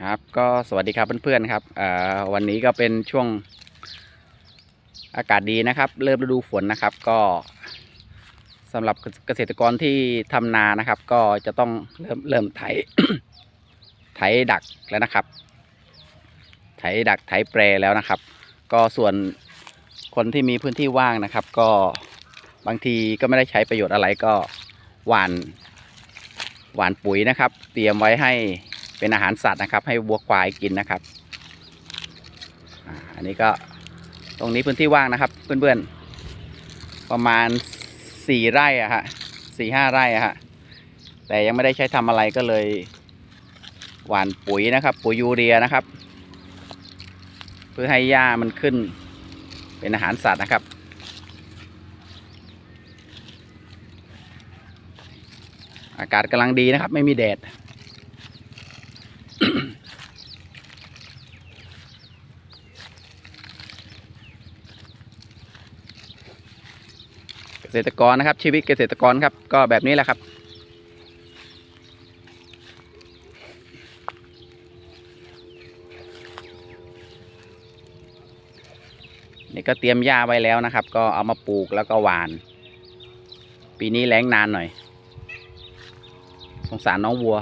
ครับก็สวัสดีครับเพื่อนๆครับวันนี้ก็เป็นช่วงอากาศดีนะครับ เริ่มฤดูฝนนะครับ ก็สำหรับเกษตรกรที่ทำนานะครับ ก็จะต้องเริ่มเริ่มไถไถดักแล้วนะครับ ไถดักไถแปรแล้วนะครับ ก็ส่วนคนที่มีพื้นที่ว่างนะครับ ก็บางทีก็ไม่ได้ใช้ประโยชน์อะไรก็หว่านหว่านปุ๋ยนะครับ เตรียมไว้ให้ เป็นอาหารสัตว์นะครับ ให้วัวควายกินนะครับอันนี้ก็ตรงนี้พื้นที่ว่างนะครับ เพื่อนๆ ประมาณสี่ไร่อะฮะสี่ห้าไร่อะฮะแต่ยังไม่ได้ใช้ทำอะไรก็เลย หว่านปุ๋ยนะครับ ปุ๋ยยูเรียนะครับ เพื่อให้หญ้ามันขึ้น เป็นอาหารสัตว์นะครับอากาศกำลังดีนะครับ ไม่มีแดด ษตรกรนะครับ ชีวิตเกษตรกรครับ ก็แบบนี้แหละครับ นี่ก็เตรียมหญ้าไว้แล้วนะครับ ก็เอามาปลูกแล้วก็หวาน ปีนี้แรงนานหน่อย สงสารน้องวัว